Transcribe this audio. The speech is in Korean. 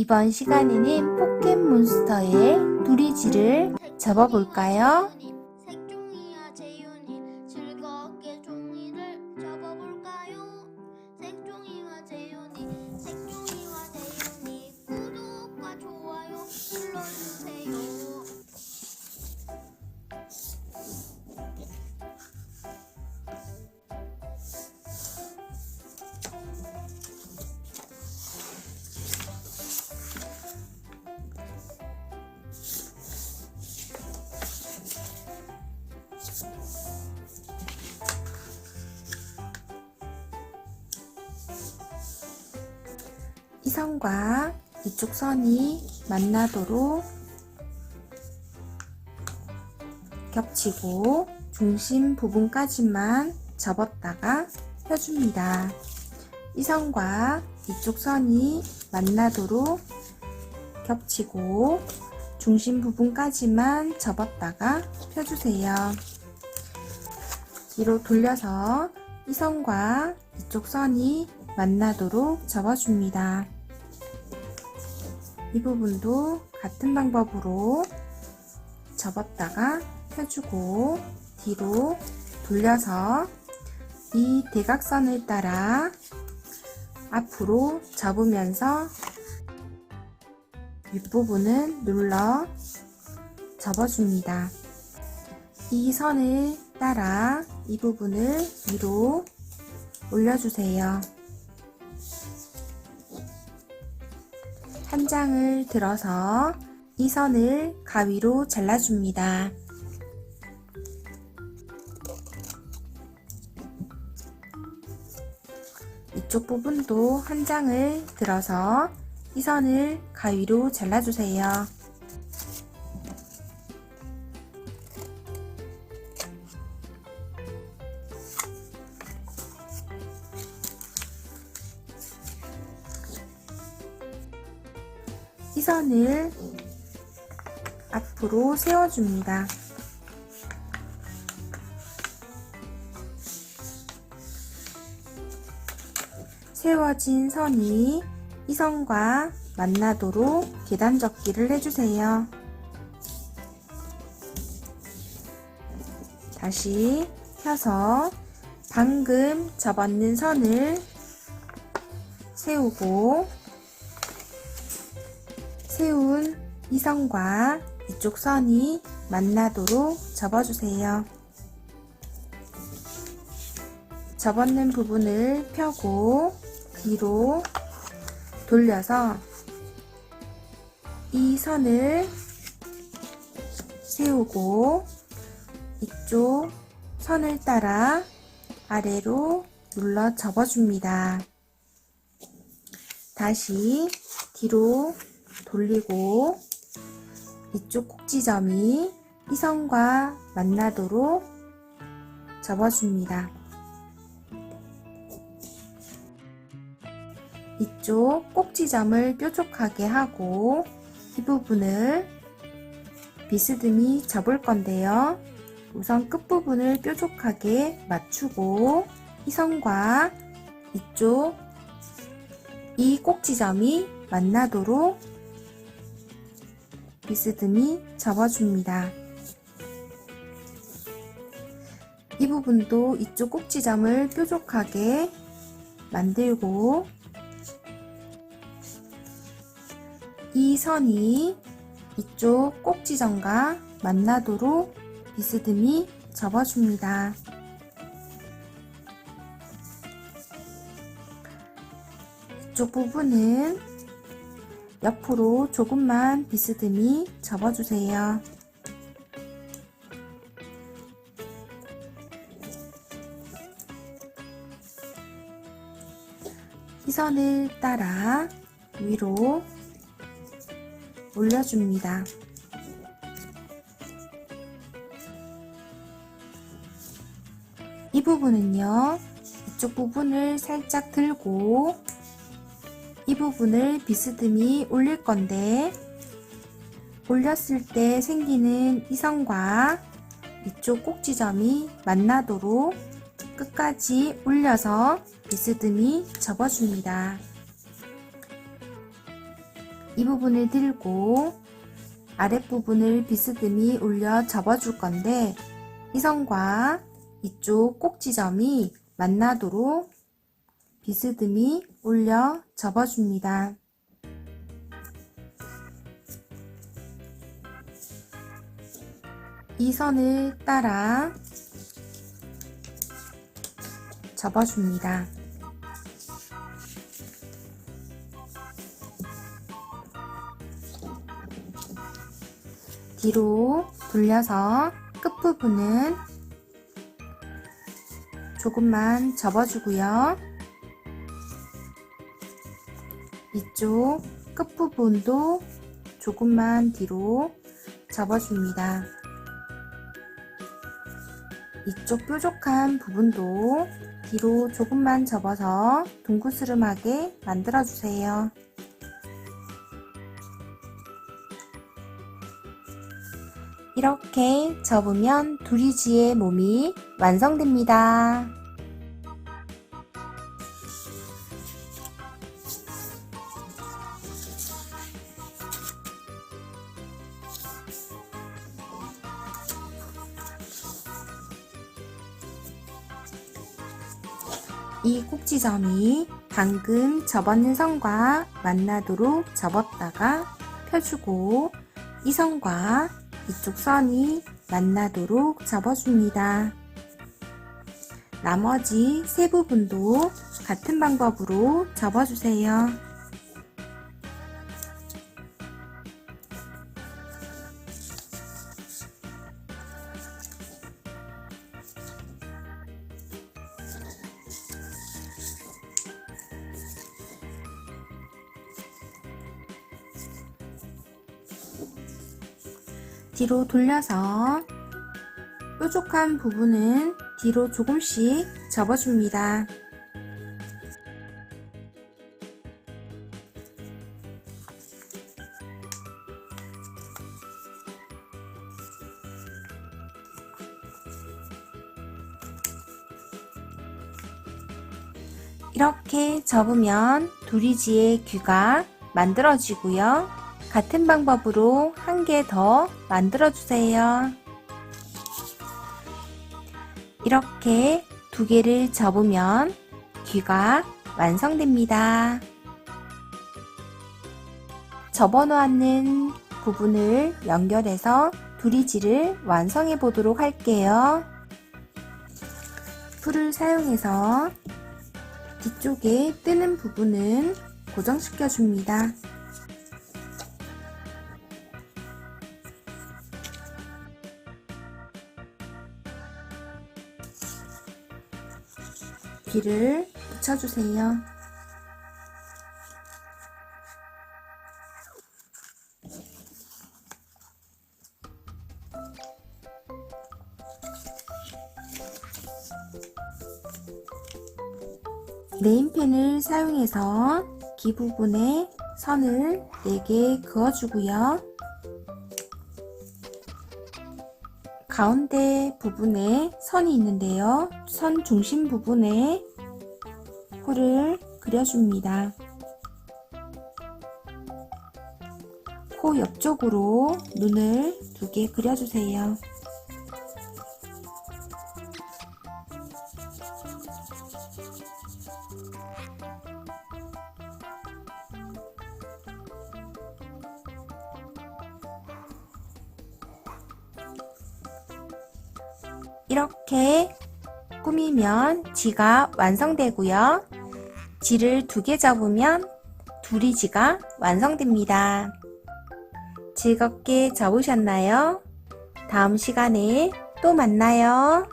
이번 시간에는 포켓몬스터의 누리지를 접어볼까요? 이 선과 이쪽 선이 만나도록 겹치고 중심 부분까지만 접었다가 펴줍니다. 이 선과 이쪽 선이 만나도록 겹치고 중심 부분까지만 접었다가 펴주세요. 뒤로 돌려서 이 선과 이쪽 선이 만나도록 접어줍니다. 이 부분도 같은 방법으로 접었다가 펴주고 뒤로 돌려서 이 대각선을 따라 앞으로 접으면서 윗부분은 눌러 접어줍니다. 이 선을 따라 이 부분을 위로 올려주세요. 한 장을 들어서 이 선을 가위로 잘라줍니다. 이쪽 부분도 한 장을 들어서 이 선을 가위로 잘라주세요. 이 선을 앞으로 세워줍니다. 세워진 선이 이 선과 만나도록 계단 접기를 해주세요. 다시 펴서 방금 접었는 선을 세우고 세운 이 선과 이쪽 선이 만나도록 접어주세요. 접었는 부분을 펴고 뒤로 돌려서 이 선을 세우고 이쪽 선을 따라 아래로 눌러 접어줍니다. 다시 뒤로 돌리고 이쪽 꼭지점이 이 선과 만나도록 접어줍니다. 이쪽 꼭지점을 뾰족하게 하고 이 부분을 비스듬히 접을 건데요. 우선 끝부분을 뾰족하게 맞추고 이 선과 이쪽 이 꼭지점이 만나도록 비스듬히 접어줍니다. 이 부분도 이쪽 꼭지점을 뾰족하게 만들고 이 선이 이쪽 꼭지점과 만나도록 비스듬히 접어줍니다. 이쪽 부분은 옆으로 조금만 비스듬히 접어주세요. 이 선을 따라 위로 올려줍니다. 이 부분은요, 이쪽 부분을 살짝 들고 이 부분을 비스듬히 올릴 건데 올렸을 때 생기는 이 선과 이쪽 꼭지점이 만나도록 끝까지 올려서 비스듬히 접어줍니다. 이 부분을 들고 아랫부분을 비스듬히 올려 접어줄 건데 이 선과 이쪽 꼭지점이 만나도록 비스듬히 올려 접어줍니다. 이 선을 따라 접어줍니다. 뒤로 돌려서 끝부분은 조금만 접어주고요. 이쪽 끝부분도 조금만 뒤로 접어줍니다. 이쪽 뾰족한 부분도 뒤로 조금만 접어서 둥그스름하게 만들어주세요. 이렇게 접으면 두리지의 몸이 완성됩니다. 이 꼭지점이 방금 접었는 선과 만나도록 접었다가 펴주고 이 선과 이쪽 선이 만나도록 접어줍니다. 나머지 세 부분도 같은 방법으로 접어주세요. 뒤로 돌려서 뾰족한 부분은 뒤로 조금씩 접어줍니다. 이렇게 접으면 두리지의 귀가 만들어지고요. 같은 방법으로 한 개 더 만들어 주세요. 이렇게 두 개를 접으면 귀가 완성됩니다. 접어 놓았는 부분을 연결해서 두리지를 완성해 보도록 할게요. 풀을 사용해서 뒤쪽에 뜨는 부분은 고정시켜 줍니다. 귀를 붙여주세요. 네임펜을 사용해서 귀 부분에 선을 4개 그어주고요. 가운데 부분에 선이 있는데요. 선 중심 부분에 코를 그려줍니다. 코 옆쪽으로 눈을 두 개 그려주세요. 이렇게 꾸미면 지가 완성되고요. 지를 두 개 접으면 둘이 지가 완성됩니다. 즐겁게 접으셨나요? 다음 시간에 또 만나요.